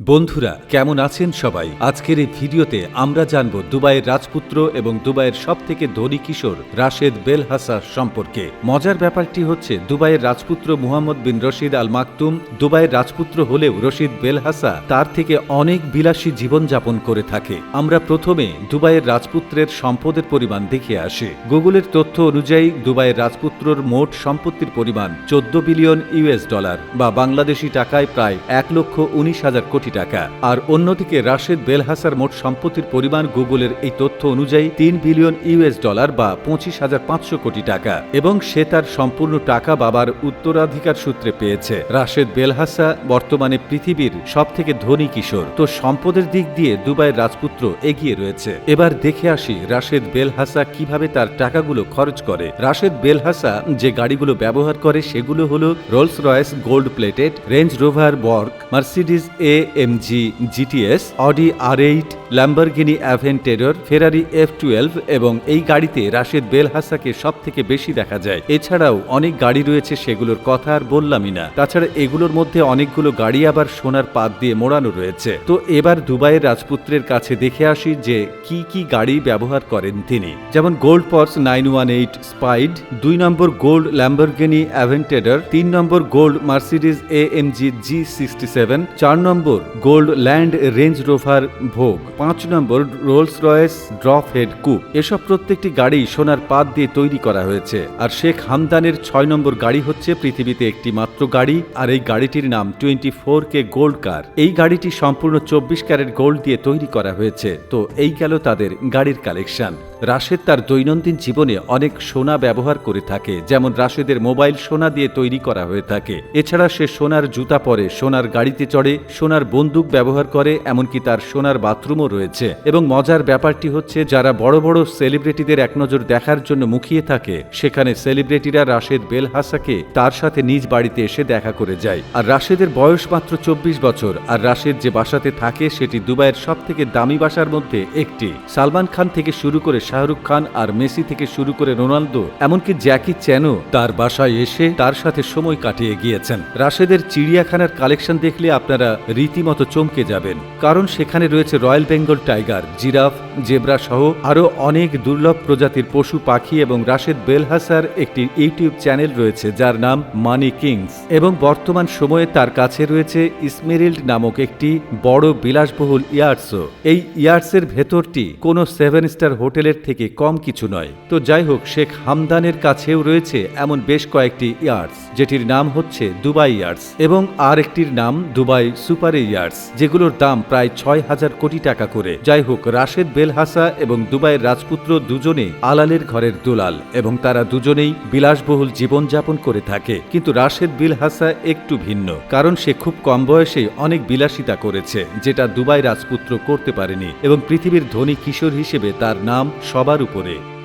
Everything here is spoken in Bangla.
বন্ধুরা, কেমন আছেন সবাই? আজকের এই ভিডিওতে আমরা জানব দুবাইয়ের রাজপুত্র এবং দুবাইয়ের সব থেকে ধনী কিশোর রাশেদ বেলহাসা সম্পর্কে। মজার ব্যাপারটি হচ্ছে, দুবাইয়ের রাজপুত্র মুহাম্মদ বিন রশিদ আল মাকতুম দুবাইয়ের রাজপুত্র হলেও রশিদ বেলহাসা তার থেকে অনেক বিলাসী জীবনযাপন করে থাকে। আমরা প্রথমে দুবাইয়ের রাজপুত্রের সম্পদের পরিমাণ দেখে আসি। গুগলের তথ্য অনুযায়ী, দুবাইয়ের রাজপুত্রর মোট সম্পত্তির পরিমাণ চোদ্দ বিলিয়ন ইউএস ডলার বা বাংলাদেশি টাকায় প্রায় এক লক্ষ উনিশ হাজার কোটি টাকা। আর অন্যদিকে রাশেদ বেলহাসার মোট সম্পত্তির পরিমাণ গুগলের এই তথ্য অনুযায়ী তিন বিলিয়ন ইউএস ডলার বা পঁচিশ হাজার পাঁচশো কোটি টাকা। এবং সে তার সম্পূর্ণ টাকা বাবার উত্তরাধিকার সূত্রে পেয়েছে। রাশেদ বেলহাসা বর্তমানে পৃথিবীর সব থেকে ধনী কিশোর। তো সম্পদের দিক দিয়ে দুবাইয়ের রাজপুত্র এগিয়ে রয়েছে। এবার দেখে আসি রাশেদ বেলহাসা কীভাবে তার টাকাগুলো খরচ করে। রাশেদ বেলহাসা যে গাড়িগুলো ব্যবহার করে সেগুলো হলো Rolls Royce gold plated, Range Rover বর্ক Mercedes A M G GTS Audi R eight Lamborghini Aventador Ferrari F twelve এবং এই গাড়িতে রাশেদ বেলহাসাকে সব থেকে বেশি দেখা যায়। এছাড়াও অনেক গাড়ি রয়েছে সেগুলোর কথা আর বললামই না। তাছাড়া এগুলোর মধ্যে অনেকগুলো গাড়ি আবার সোনার পাত দিয়ে মোড়ানো রয়েছে। তো এবার দুবাইয়ের রাজপুত্রের কাছে দেখে আসি যে কি কি গাড়ি ব্যবহার করেন তিনি। যেমন gold Porsche nine one eight spyder দুই নম্বর গোল্ড ল্যাম্বরগিনি অ্যাভেন্টেডার তিন নম্বর gold Mercedes A M G G sixty seven চার নম্বর gold land range rover vogue পাঁচ নম্বর Rolls Royce drophead coupe এসব প্রত্যেকটি গাড়ি সোনার পাত দিয়ে তৈরি করা হয়েছে। আর শেখ হামদানের ছয় নম্বর গাড়ি হচ্ছে পৃথিবীতে একটি মাত্র গাড়ি, আর এই গাড়িটির নাম twenty four K gold car এই গাড়িটি সম্পূর্ণ চব্বিশ ক্যারেট গোল্ড দিয়ে তৈরি করা হয়েছে। তো এই গেল তাদের গাড়ির কালেকশন। রাশেদ তার দৈনন্দিন জীবনে অনেক সোনা ব্যবহার করে থাকে, যেমন রাশেদের মোবাইল সোনা দিয়ে তৈরি করা হয়ে থাকে। এছাড়া সে সোনার জুতা পরে, সোনার গাড়িতে চড়ে, সোনার বন্দুক ব্যবহার করে, এমনকি তার সোনার বাথরুমও রয়েছে। এবং মজার ব্যাপারটি হচ্ছে, যারা বড় বড় সেলিব্রিটিদের এক নজর দেখার জন্য মুখিয়ে থাকে, সেখানে সেলিব্রিটিরা রাশেদ বেলহাসাকে তার সাথে নিজ বাড়িতে এসে দেখা করে যায়। আর রাশেদের বয়স মাত্র চব্বিশ বছর, আর রাশেদ যে বাসাতে থাকে, সেটি দুবাইয়ের সব থেকে দামি বাসার মধ্যে একটি। সালমান খান থেকে শুরু করে শাহরুখ খান আর মেসি থেকে শুরু করে রোনালদো, এমনকি জ্যাকি চ্যানো তার বাসায় এসে তার সাথে সময় কাটিয়ে গিয়েছেন। রাশেদের চিড়িয়াখানার কালেকশন দেখলে আপনারা রীতিমতো চমকে যাবেন, কারণ সেখানে রয়েছে Royal Bengal tiger, giraffe, zebra সহ আরও অনেক দুর্লভ প্রজাতির পশু, পাখি এবং রাশেদ বেলহাসার একটি ইউটিউব চ্যানেল রয়েছে যার নাম মানি কিংস এবং বর্তমান সময়ে তার কাছে রয়েছে ইসমেরিল্ড নামক একটি বড় বিলাসবহুল ইয়ার্সও এই ইয়ার্সের ভেতরটি কোনো সেভেন স্টার হোটেলের থেকে কম কিছু নয়। তো যাই হোক শেখ হামদানের কাছেও রয়েছে এমন বেশ কয়েকটি ইয়ার্স, যেটির নাম হচ্ছে দুবাই ইয়ার্স এবং আর একটির নাম দুবাই সুপার ইয়ার্স, যেগুলোর দাম প্রায় ছয় হাজার কোটি টাকা করে। যাই হোক রাশেদ বেলহাসা এবং দুবাইয়ের রাজপুত্র দুজনে আলালের ঘরের দুলাল এবং তারা দুজনেই বিলাসবহুল জীবনযাপন করে থাকে। কিন্তু রাশেদ বিলহাসা একটু ভিন্ন, কারণ সে খুব কম বয়সেই অনেক বিলাসিতা করেছে, যেটা দুবাই রাজপুত্র করতে পারেনি এবং পৃথিবীর ধনী কিশোর হিসেবে তার নাম সবার উপরে।